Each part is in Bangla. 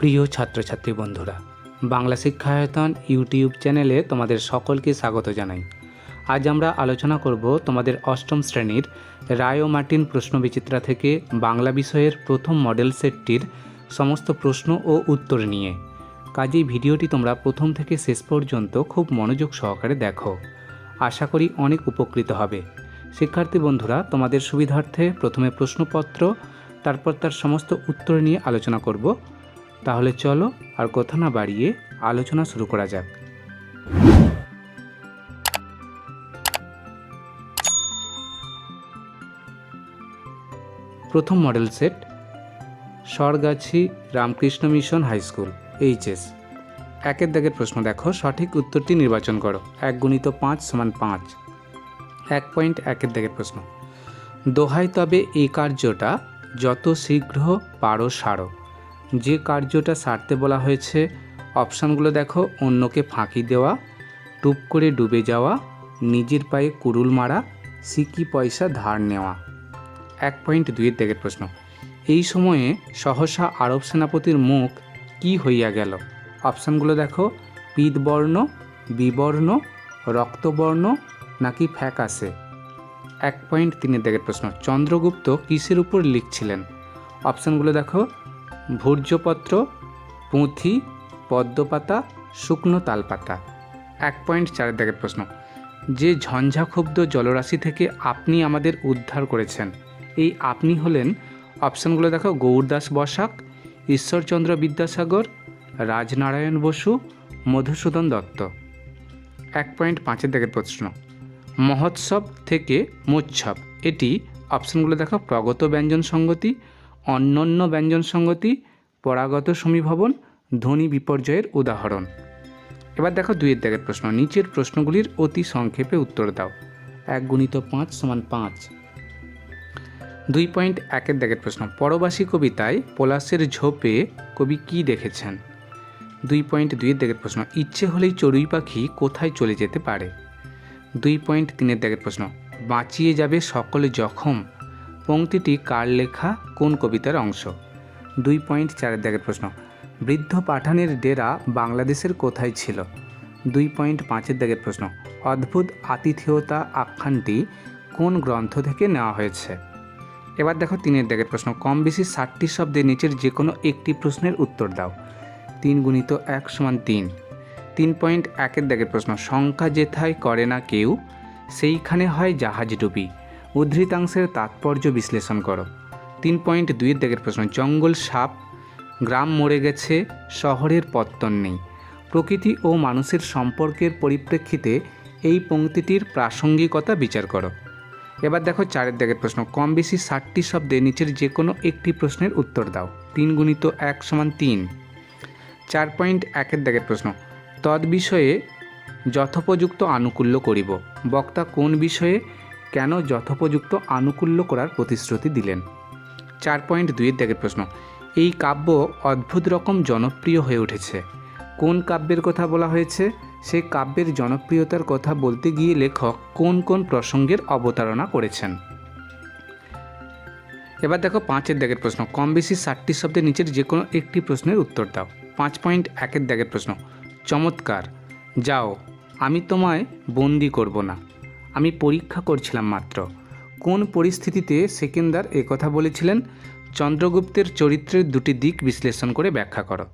প্রিয় ছাত্রছাত্রী বন্ধুরা, বাংলা শিক্ষায়তন ইউটিউব চ্যানেলে তোমাদের সকলকে স্বাগত জানাই। আজ আমরা আলোচনা করব তোমাদের অষ্টম শ্রেণির রায় ও মার্টিন প্রশ্নবিচিত্রা থেকে বাংলা বিষয়ের প্রথম মডেল সেটটির সমস্ত প্রশ্ন ও উত্তর নিয়ে। কাজেই ভিডিওটি তোমরা প্রথম থেকে শেষ পর্যন্ত খুব মনোযোগ সহকারে দেখো। আশা করি অনেক উপকৃত হবে। শিক্ষার্থী বন্ধুরা, তোমাদের সুবিধার্থে প্রথমে প্রশ্নপত্র, তারপর তার সমস্ত উত্তর নিয়ে আলোচনা করব। তাহলে চলো আর কথা না বাড়িয়ে আলোচনা শুরু করা যাক। প্রথম model set Sargachhi Ramakrishna mission high school, HS. একের দাগের প্রশ্ন দেখো, সঠিক উত্তরটি নির্বাচন করো, এক গুণিত পাঁচ সমান পাঁচ। এক পয়েন্ট একের দাগের প্রশ্ন, দোহাই তবে এই কার্যটা যত শীঘ্র পারো সারো। যে কার্যটা সারতে বলা হয়েছে, অপশানগুলো দেখো, অন্যকে ফাঁকি দেওয়া, টুপ করে ডুবে যাওয়া, নিজের পায়ে কুড়ুল মারা, সিকি পয়সা ধার নেওয়া। এক পয়েন্ট দুইয়ের দিকের প্রশ্ন। এই সময়ে সহসা আরব সেনাপতির মুখ কি হইয়া গেল? অপশানগুলো দেখো, পিতবর্ণ, বিবর্ণ, রক্তবর্ণ নাকি ফ্যাকাসে? এক পয়েন্ট তিনের দিকের প্রশ্ন। চন্দ্রগুপ্ত কিসের উপর লিখছিলেন? অপশানগুলো দেখো ভূর্যপত্র পুঁথি, পদ্মপাতা, শুকনো তালপাতা। এক পয়েন্ট চারের দিকের প্রশ্ন। যে ঝঞ্ঝাক্ষুব্ধ জলরাশি থেকে আপনি আমাদের উদ্ধার করেছেন, এই আপনি হলেন অপশানগুলো দেখো, গৌরদাস বসাক, ঈশ্বরচন্দ্র বিদ্যাসাগর, রাজনারায়ণ বসু, মধুসূদন দত্ত। এক পয়েন্ট পাঁচের দিকের প্রশ্ন। মহোৎসব থেকে মোচ্ছব এটি অপশানগুলো দেখো, প্রগত ব্যঞ্জন সঙ্গতি অন্যান্য ব্যঞ্জন সঙ্গতি, পরাগত সমীভবন, ধ্বনি বিপর্যয়ের উদাহরণ। এবার দেখো দুইয়ের দাগের প্রশ্ন। নিচের প্রশ্নগুলির অতি সংক্ষেপে উত্তর দাও। এক গুণিত পাঁচ সমান পাঁচ। দুই পয়েন্ট একের দাগের প্রশ্ন। পরবাসী কবিতায় পলাশের ঝোপে কবি কি দেখেছেন? দুই পয়েন্ট দুইয়ের দাগের প্রশ্ন। ইচ্ছে হলেই চড়ুই পাখি কোথায় চলে যেতে পারে? দুই পয়েন্ট তিনের দাগের প্রশ্ন। বাঁচিয়ে যাবে সকলে জখম পংক্তিটি কার লেখা? কোন কবিতার অংশ? দুই পয়েন্ট চারের দাগের প্রশ্ন। বৃদ্ধ পাঠানের ডেরা বাংলাদেশের কোথায় ছিল? দুই পয়েন্ট পাঁচের দাগের প্রশ্ন। অদ্ভুত আতিথেয়তা আখ্যানটি কোন গ্রন্থ থেকে নেওয়া হয়েছে? এবার দেখো তিনের দাগের প্রশ্ন। কম বেশি ষাটটি শব্দের নিচের যে কোনো একটি প্রশ্নের উত্তর দাও। তিন গুণিত এক সমান তিন। তিন পয়েন্ট একের দাগের প্রশ্ন। সংখ্যা যেথায় করে না কেউ, সেইখানে হয় জাহাজ ডুবি উদ্ধৃতাংশের তাৎপর্য বিশ্লেষণ করো। তিন পয়েন্ট দুইয়ের দাগের প্রশ্ন, জঙ্গল সাপ, গ্রাম মরে গেছে, শহরের পত্তন নেই। প্রকৃতি ও মানুষের সম্পর্কের পরিপ্রেক্ষিতে এই পংক্তিটির প্রাসঙ্গিকতা বিচার করো। এবার দেখো চারের দাগের প্রশ্ন, কম বেশি ষাটটি শব্দে নিচের যে কোনো একটি প্রশ্নের উত্তর দাও। তিন গুণিত এক সমান তিন। চার পয়েন্ট একের দাগের প্রশ্ন, তদ্বিষয়ে যথোপযুক্ত আনুকূল্য করিব। বক্তা কোন বিষয়ে কেন যথোপযুক্ত আনুকূল্য করার প্রতিশ্রুতি দিলেন? চার পয়েন্ট দুইয়ের দাগের প্রশ্ন। এই কাব্য অদ্ভুত রকম জনপ্রিয় হয়ে উঠেছে। কোন কাব্যের কথা বলা হয়েছে? সেই কাব্যের জনপ্রিয়তার কথা বলতে গিয়ে লেখক কোন কোন প্রসঙ্গের অবতারণা করেছেন? এবার দেখো পাঁচের দাগের প্রশ্ন। কম বেশি ষাটটি শব্দের নিচের যে কোনো একটি প্রশ্নের উত্তর দাও। পাঁচ পয়েন্ট একের দাগের প্রশ্ন। চমৎকার। যাও, আমি তোমায় বন্দি করব না। আমি পরীক্ষা করছিলাম মাত্র। কোন পরিস্থিতিতে সেকেন্দার কথা বলেছিলেন? চন্দ্রগুপ্তের চরিত্রের দুটি দিক বিশ্লেষণ করে ব্যাখ্যা করো।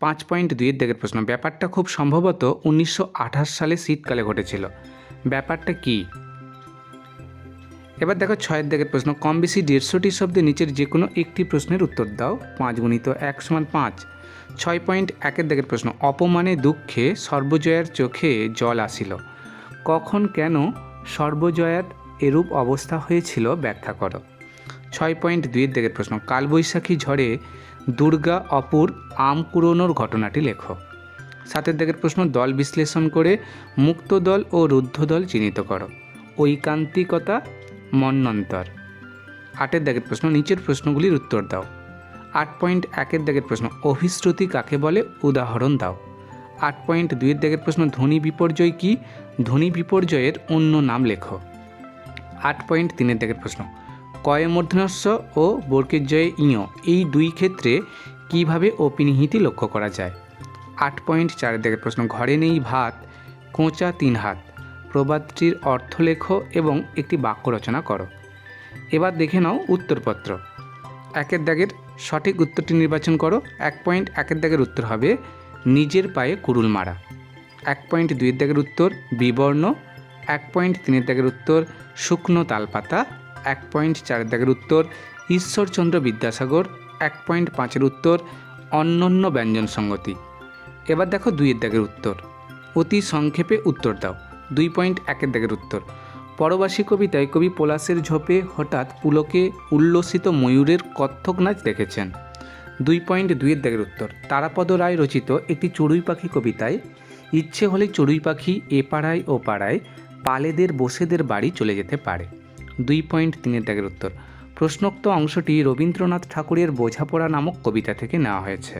পাঁচ পয়েন্ট দুইয়ের দিকের প্রশ্ন, ব্যাপারটা খুব সম্ভবত উনিশশো আঠাশ সালে শীতকালে ঘটেছিল। ব্যাপারটা কি? এবার দেখো ছয়ের দিকের প্রশ্ন, কম বেশি দেড়শোটি শব্দে নিচের যে কোনো একটি প্রশ্নের উত্তর দাও, পাঁচ গুণিত এক সমান পাঁচ। ছয় পয়েন্ট একের দিকের প্রশ্ন, অপমানে দুঃখে সর্বজয়ের চোখে জল আসিল। কখন কেন সর্বজয়ার এরূপ অবস্থা হয়েছিল ব্যাখ্যা করো। ছয় পয়েন্ট দুইয়ের দিকের প্রশ্ন, কালবৈশাখী ঝড়ে দুর্গা অপুর আম কুড়োনোর ঘটনাটি লেখো। সাতের দিকের প্রশ্ন, দল বিশ্লেষণ করে মুক্ত দল ও রুদ্ধ দল চিহ্নিত করো। ঐকান্তিকতা মন্বন্তর আটের দাগের প্রশ্ন, নিচের প্রশ্নগুলির উত্তর দাও। আট পয়েন্ট একের দাগের প্রশ্ন, অভিশ্রুতি কাকে বলে? উদাহরণ দাও। আট পয়েন্ট দুইয়ের দাগের প্রশ্ন, ধ্বনি বিপর্যয় কি? ধ্বনি বিপর্যয়ের অন্য নাম লেখো। আট পয়েন্ট তিনের দাগের প্রশ্ন, কয়ে মূর্ধনস্ব ও বর্গের জয়ে ইয়? এই দুই ক্ষেত্রে কীভাবে অপিনিহিতি লক্ষ্য করা যায়? আট পয়েন্ট চারের দিকের প্রশ্ন, ঘরে নেই ভাত কোঁচা তিন হাত। প্রবাদটির অর্থ লেখো এবং একটি বাক্য রচনা করো। এবার দেখে নাও উত্তরপত্র। একের দাগের সঠিক উত্তরটি নির্বাচন করো। এক পয়েন্ট একের দাগের উত্তর হবে নিজের পায়ে কুরুল মারা। এক পয়েন্ট দুইয়ের দাগের উত্তর বিবর্ণ, এক পয়েন্ট তিনের দাগের উত্তর শুকনো তালপাতা, এক পয়েন্ট চারের দাগের উত্তর ঈশ্বরচন্দ্র বিদ্যাসাগর, এক পয়েন্ট পাঁচের উত্তর অন্যান্য ব্যঞ্জন সঙ্গতি। এবার দেখো দুইয়ের দাগের উত্তর। অতি সংক্ষেপে উত্তর দাও। দুই পয়েন্ট একের দাগের উত্তর। পরবাসী কবিতায় কবি পলাশের ঝোপে হঠাৎ পুলকে উল্লসিত ময়ূরের কত্থক নাচ দেখেছেন। দুই পয়েন্ট দুইয়ের দাগের উত্তর। তারাপদ রায় রচিত একটি চড়ুই পাখি কবিতায়, ইচ্ছে হলে চড়ুই পাখি এ পাড়ায়, ও পাড়ায় পালেদের, বসেদের বাড়ি চলে যেতে পারে। দুই পয়েন্ট তিনের দাগের উত্তর। প্রশ্নোক্ত অংশটি রবীন্দ্রনাথ ঠাকুরের বোঝাপড়া নামক কবিতা থেকে নেওয়া হয়েছে।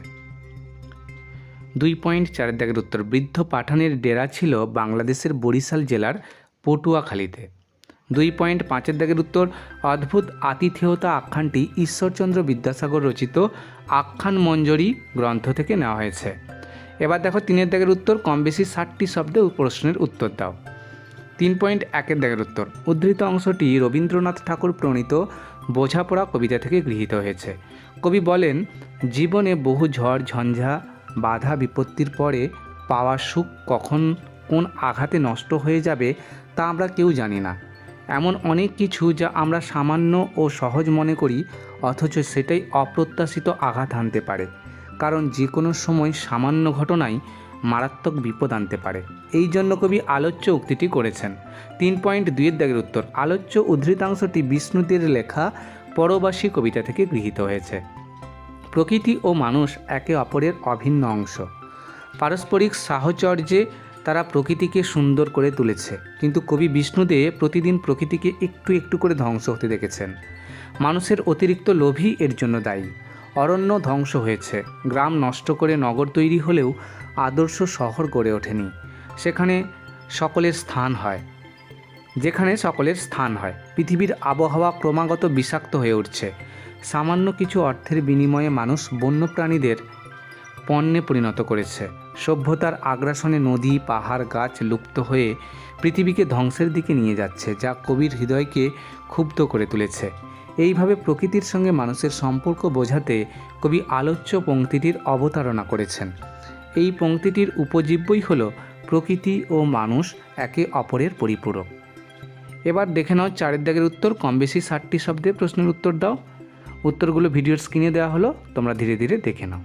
দুই পয়েন্ট চারের দাগের উত্তর। বৃদ্ধ পাঠানের ডেরা ছিল বাংলাদেশের বরিশাল জেলার পটুয়াখালীতে। দুই পয়েন্ট পাঁচের দাগের উত্তর, অদ্ভুত আতিথেয়তা আখ্যানটি ঈশ্বরচন্দ্র বিদ্যাসাগর রচিত আখ্যান মঞ্জরি গ্রন্থ থেকে নেওয়া হয়েছে। এবার দেখো তিনের দাগের উত্তর, কম বেশি ষাটটি শব্দে প্রশ্নের উত্তর দাও। তিন পয়েন্ট একের দাগের উত্তর, উদ্ধৃত অংশটি রবীন্দ্রনাথ ঠাকুর প্রণীত বোঝাপড়া কবিতা থেকে গৃহীত হয়েছে। কবি বলেন, জীবনে বহু ঝড়, ঝঞ্ঝা, বাধা বিপত্তির পরে পাওয়া সুখ কখন কোন আঘাতে নষ্ট হয়ে যাবে তা আমরা কেউ জানি না। এমন অনেক কিছু যা আমরা সামান্য ও সহজ মনে করি, অথচ সেটাই অপ্রত্যাশিত আঘাত আনতে পারে। কারণ যে কোনো সময় সামান্য ঘটনাই মারাত্মক বিপদ আনতে পারে। এই জন্য কবি আলোচ্য উক্তিটি করেছেন। তিন পয়েন্ট দুইয়ের দাগের উত্তর, আলোচ্য উদ্ধৃতাংশটি বিষ্ণুদের লেখা পরবাসী কবিতা থেকে গৃহীত হয়েছে। প্রকৃতি ও মানুষ একে অপরের অভিন্ন অংশ। পারস্পরিক সাহচর্যে তারা প্রকৃতিকে সুন্দর করে তুলেছে। কিন্তু কবি বিষ্ণুদে প্রতিদিন প্রকৃতিকে একটু একটু করে ধ্বংস হতে দেখেছেন। মানুষের অতিরিক্ত লোভই এর জন্য দায়ী। অরণ্য ধ্বংস হয়েছে। গ্রাম নষ্ট করে নগর তৈরি হলেও আদর্শ শহর গড়ে ওঠেনি। সেখানে সকলের স্থান হয়। যেখানে সকলের স্থান হয়। পৃথিবীর আবহাওয়া ক্রমাগত বিষাক্ত হয়ে উঠছে। সামান্য কিছু অর্থের বিনিময়ে মানুষ বন্যপ্রাণীদের পণ্যে পরিণত করেছে। সভ্যতার আগ্রাসনে নদী, পাহাড়, গাছ লুপ্ত হয়ে পৃথিবীকে ধ্বংসের দিকে নিয়ে যাচ্ছে, যা কবির হৃদয়কে ক্ষুব্ধ করে তুলেছে। এইভাবে প্রকৃতির সঙ্গে মানুষের সম্পর্ক বোঝাতে কবি আলোচ্য পংক্তিটির অবতারণা করেছেন। এই পংক্তিটির উপজীব্যই হল প্রকৃতি ও মানুষ একে অপরের পরিপূরক। এবার দেখে নাও চারের দাগের উত্তর, কম বেশি ষাটটি শব্দে প্রশ্নের উত্তর দাও। উত্তরগুলো ভিডিওর স্ক্রিনে দেওয়া হলো, তোমরা ধীরে ধীরে দেখে নাও।